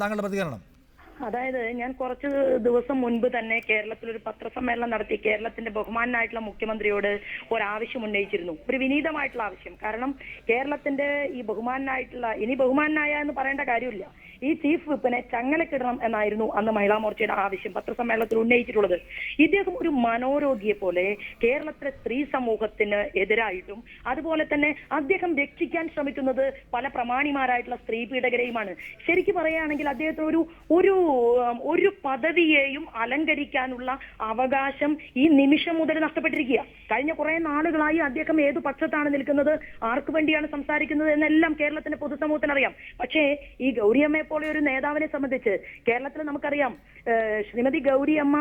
താങ്കളുടെ പ്രതികരണം. അതായത് ഞാൻ കുറച്ച് ദിവസം മുൻപ് തന്നെ കേരളത്തിൽ ഒരു പത്രസമ്മേളനം നടത്തി കേരളത്തിന്റെ ബഹുമാനായിട്ടുള്ള മുഖ്യമന്ത്രിയോട് ഒരാവശ്യം ഉന്നയിച്ചിരുന്നു. ഒരു വിനീതമായിട്ടുള്ള ആവശ്യം. കാരണം കേരളത്തിന്റെ ഈ ബഹുമാനായിട്ടുള്ള ഇനി ബഹുമാനായ എന്ന് പറയേണ്ട കാര്യമില്ല. ഈ ചീഫ് വിപ്പിനെ ചങ്ങലക്കിടണം എന്നായിരുന്നു അന്ന് മഹിളാ മോർച്ചയുടെ ആവശ്യം പത്രസമ്മേളനത്തിൽ ഉന്നയിച്ചിട്ടുള്ളത്. ഇദ്ദേഹം ഒരു മനോരോഗിയെ പോലെ കേരളത്തിലെ സ്ത്രീ സമൂഹത്തിന് എതിരായിട്ടും അതുപോലെ തന്നെ അദ്ദേഹം രക്ഷിക്കാൻ ശ്രമിക്കുന്നത് പല പ്രമാണിമാരായിട്ടുള്ള സ്ത്രീ പീഡകരെയുമാണ്. ശരിക്കും പറയുകയാണെങ്കിൽ അദ്ദേഹത്തിന് ഒരു ഒരു ഒരു പദവിയെയും അലങ്കരിക്കാനുള്ള അവകാശം ഈ നിമിഷം മുതൽ നഷ്ടപ്പെട്ടിരിക്കുക കഴിഞ്ഞ കുറെ നാളുകളായി അദ്ദേഹം ഏത് പക്ഷത്താണ് നിൽക്കുന്നത് ആർക്കു വേണ്ടിയാണ് സംസാരിക്കുന്നത് എന്നെല്ലാം കേരളത്തിന്റെ പൊതുസമൂഹത്തിന് അറിയാം പക്ഷേ ഈ ഗൗരിയമ്മയെ പോലെ ഒരു നേതാവിനെ സംബന്ധിച്ച് കേരളത്തിൽ നമുക്കറിയാം ശ്രീമതി ഗൗരിയമ്മ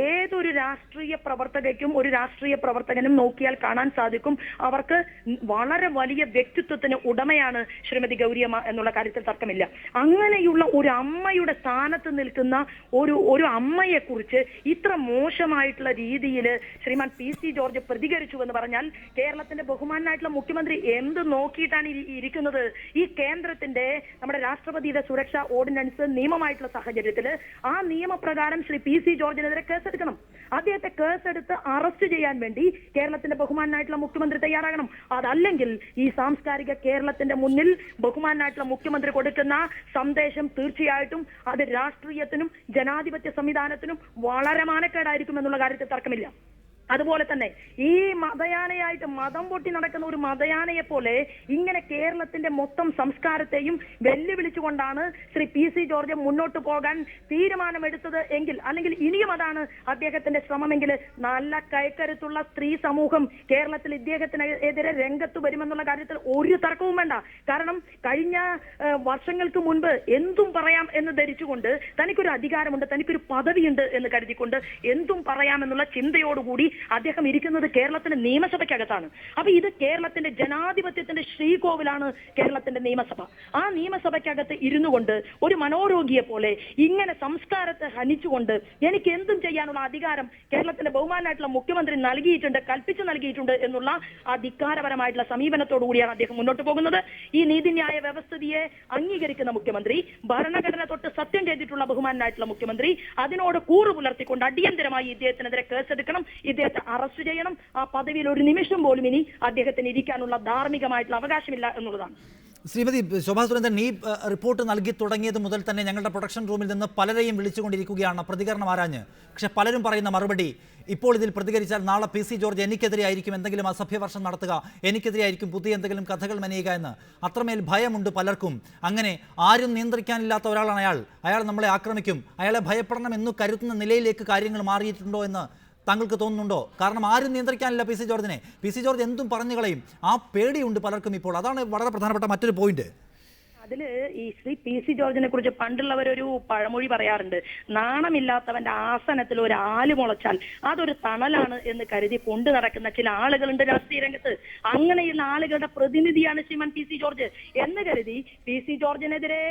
ഏതൊരു രാഷ്ട്രീയ പ്രവർത്തകയ്ക്കും ഒരു രാഷ്ട്രീയ പ്രവർത്തകനും നോക്കിയാൽ കാണാൻ സാധിക്കും. അവർക്ക് വളരെ വലിയ വ്യക്തിത്വത്തിന് ഉടമയാണ് ശ്രീമതി ഗൗരിയമ്മ എന്നുള്ള കാര്യത്തിൽ തർക്കമില്ല. അങ്ങനെയുള്ള ഒരു അമ്മയുടെ സ്ഥാനത്ത് നിൽക്കുന്ന ഒരു ഒരു അമ്മയെ കുറിച്ച് ഇത്ര മോശമായിട്ടുള്ള രീതിയിൽ ശ്രീമാൻ പി സി ജോർജ് പ്രതികരിച്ചു എന്ന് പറഞ്ഞാൽ കേരളത്തിന്റെ ബഹുമാനായിട്ടുള്ള മുഖ്യമന്ത്രി എന്ത് നോക്കിയിട്ടാണ് ഇരി- ഇരിക്കുന്നത്? ഈ കേന്ദ്രത്തിന്റെ നമ്മുടെ രാഷ്ട്രപതിയുടെ സുരക്ഷാ ഓർഡിനൻസ് നിയമമായിട്ടുള്ള സാഹചര്യത്തിൽ ആ നിയമപ്രകാരം ശ്രീ പി സി ജോർജിനെതിരെ കേസെടുക്കണം. അദ്ദേഹത്തെ കേസെടുത്ത് അറസ്റ്റ് ചെയ്യാൻ വേണ്ടി കേരളത്തിന്റെ ബഹുമാനായിട്ടുള്ള മുഖ്യമന്ത്രി തയ്യാറാകണം. അതല്ലെങ്കിൽ ഈ സാംസ്കാരിക കേരളത്തിന്റെ മുന്നിൽ ബഹുമാനായിട്ടുള്ള മുഖ്യമന്ത്രി കൊടുക്കുന്ന സന്ദേശം തീർച്ചയായിട്ടും അത് രാഷ്ട്രീയത്തിനും ജനാധിപത്യ സംവിധാനത്തിനും വളരെ മാനക്കേടായിരിക്കും എന്നുള്ള കാര്യത്തിൽ തർക്കമില്ല. അതുപോലെ തന്നെ ഈ മതയാനയായിട്ട് മതം പൊട്ടി നടക്കുന്ന ഒരു മതയാനയെ പോലെ ഇങ്ങനെ കേരളത്തിന്റെ മൊത്തം സംസ്കാരത്തെയും വെല്ലുവിളിച്ചുകൊണ്ടാണ് ശ്രീ പി സി ജോർജ് മുന്നോട്ട് പോകാൻ തീരുമാനമെടുത്തത് എങ്കിൽ അല്ലെങ്കിൽ ഇനിയും അതാണ് അദ്ദേഹത്തിന്റെ ശ്രമമെങ്കിൽ നല്ല കൈക്കരുത്തുള്ള സ്ത്രീ സമൂഹം കേരളത്തിൽ ഇദ്ദേഹത്തിന് എതിരെ രംഗത്ത് വരുമെന്നുള്ള കാര്യത്തിൽ ഒരു തർക്കവും വേണ്ട. കാരണം കഴിഞ്ഞ വർഷങ്ങൾക്ക് മുൻപ് എന്തും പറയാം എന്ന് ധരിച്ചുകൊണ്ട് തനിക്കൊരു അധികാരമുണ്ട് തനിക്കൊരു പദവിയുണ്ട് എന്ന് കരുതിക്കൊണ്ട് എന്തും പറയാമെന്നുള്ള ചിന്തയോടുകൂടി അദ്ദേഹം ഇരിക്കുന്നത് കേരളത്തിന്റെ നിയമസഭയ്ക്കകത്താണ്. അപ്പൊ ഇത് കേരളത്തിന്റെ ജനാധിപത്യത്തിന്റെ ശ്രീകോവിലാണ് കേരളത്തിന്റെ നിയമസഭ. ആ നിയമസഭയ്ക്കകത്ത് ഇരുന്നു കൊണ്ട് ഒരു മനോരോഗിയെ പോലെ ഇങ്ങനെ സംസ്കാരത്തെ ഹനിച്ചുകൊണ്ട് എനിക്ക് എന്തും ചെയ്യാനുള്ള അധികാരം കേരളത്തിന്റെ ബഹുമാനായിട്ടുള്ള മുഖ്യമന്ത്രി നൽകിയിട്ടുണ്ട് കൽപ്പിച്ചു നൽകിയിട്ടുണ്ട് എന്നുള്ള ആ ധിക്കാരപരമായിട്ടുള്ള സമീപനത്തോടു കൂടിയാണ് അദ്ദേഹം മുന്നോട്ട് പോകുന്നത്. ഈ നീതിന്യായ വ്യവസ്ഥിതിയെ അംഗീകരിക്കുന്ന മുഖ്യമന്ത്രി ഭരണഘടന തൊട്ട് സത്യം ചെയ്തിട്ടുള്ള ബഹുമാനായിട്ടുള്ള മുഖ്യമന്ത്രി അതിനോട് കൂറു പുലർത്തിക്കൊണ്ട് അടിയന്തരമായി ഇദ്ദേഹത്തിനെതിരെ കേസെടുക്കണം. ഇദ്ദേഹത്തെ അറസ്റ്റ് ചെയ്യണം. ആ പദവിയിൽ ഒരു നിമിഷം പോലും ഇനി അദ്ദേഹത്തിന് ഇരിക്കാനുള്ള ധാർമ്മികമായിട്ടുള്ള അവകാശമില്ല എന്നുള്ളതാണ്. ശ്രീമതി ശോഭാ സുരേന്ദ്രൻ ഈ റിപ്പോർട്ട് നൽകി തുടങ്ങിയത് മുതൽ തന്നെ ഞങ്ങളുടെ പ്രൊഡക്ഷൻ റൂമിൽ നിന്ന് പലരെയും വിളിച്ചുകൊണ്ടിരിക്കുകയാണ് പ്രതികരണം ആരാഞ്ഞ്. പക്ഷെ പലരും പറയുന്ന മറുപടി ഇപ്പോൾ ഇതിൽ പ്രതികരിച്ചാൽ നാളെ പി സി ജോർജ് എനിക്കെതിരെ ആയിരിക്കും എന്തെങ്കിലും അസഭ്യവർഷം നടത്തുക എനിക്കെതിരെ ആയിരിക്കും പുതിയ എന്തെങ്കിലും കഥകൾ മെനയുക എന്ന്. അത്രമേൽ ഭയമുണ്ട് പലർക്കും. അങ്ങനെ ആരും നിയന്ത്രിക്കാനില്ലാത്ത ഒരാളാണ് അയാൾ. അയാൾ നമ്മളെ ആക്രമിക്കും. അയാളെ ഭയപ്പെടണം എന്ന് കരുതുന്ന നിലയിലേക്ക് കാര്യങ്ങൾ മാറിയിട്ടുണ്ടോ എന്ന് താങ്കൾക്ക് തോന്നുന്നുണ്ടോ? കാരണം ആരും നിയന്ത്രിക്കാനില്ല പി സി ജോർജിനെ. പി സി ജോർജ് എന്തും പറഞ്ഞു കളയും. ആ പേടിയുണ്ട് പലർക്കും ഇപ്പോൾ. അതാണ് വളരെ പ്രധാനപ്പെട്ട മറ്റൊരു പോയിന്റ്. അതിൽ ഈ ശ്രീ പി സി ജോർജിനെ കുറിച്ച് പണ്ടുള്ളവരൊരു പഴമൊഴി പറയാറുണ്ട്. നാണമില്ലാത്തവന്റെ ആസനത്തിൽ ഒരു ആൽ മുളച്ചാൽ അതൊരു തണലാണ് എന്ന് കരുതി കൊണ്ടു നടക്കുന്ന ചില ആളുകളുണ്ട് രാഷ്ട്രീയ രംഗത്ത്. അങ്ങനെയുള്ള ആളുകളുടെ പ്രതിനിധിയാണ് ശ്രീമൻ പി സി ജോർജ്. എന്ന് കരുതി പി സി ജോർജിനെതിരെ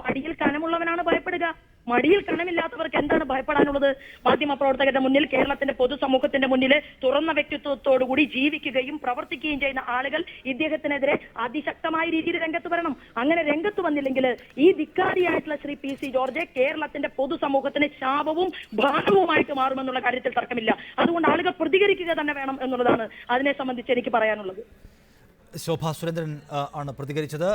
മടിയിൽ കനമുള്ളവനാണ് ഭയപ്പെടുക. മടിയിൽ കണമില്ലാത്തവർക്ക് എന്താണ് ഭയപ്പെടാനുള്ളത്? മാധ്യമ പ്രവർത്തകരുടെ മുന്നിൽ കേരളത്തിന്റെ പൊതുസമൂഹത്തിന്റെ മുന്നിൽ തുറന്ന വ്യക്തിത്വത്തോടുകൂടി ജീവിക്കുകയും പ്രവർത്തിക്കുകയും ചെയ്യുന്ന ആളുകൾ ഇദ്ദേഹത്തിനെതിരെ അതിശക്തമായ രീതിയിൽ രംഗത്ത് വരണം. അങ്ങനെ രംഗത്ത് വന്നില്ലെങ്കിൽ ഈ ധിക്കാരിയായിട്ടുള്ള ശ്രീ പി സി ജോർജ് കേരളത്തിന്റെ പൊതുസമൂഹത്തിന് ശാപവും ഭാരവുമായിട്ട് മാറുമെന്നുള്ള കാര്യത്തിൽ തർക്കമില്ല. അതുകൊണ്ട് ആളുകൾ പ്രതികരിക്കുക തന്നെ വേണം എന്നുള്ളതാണ് അതിനെ സംബന്ധിച്ച് എനിക്ക് പറയാനുള്ളത്. ശോഭാ സുരേന്ദ്രൻ ആണ് പ്രതികരിച്ചത്.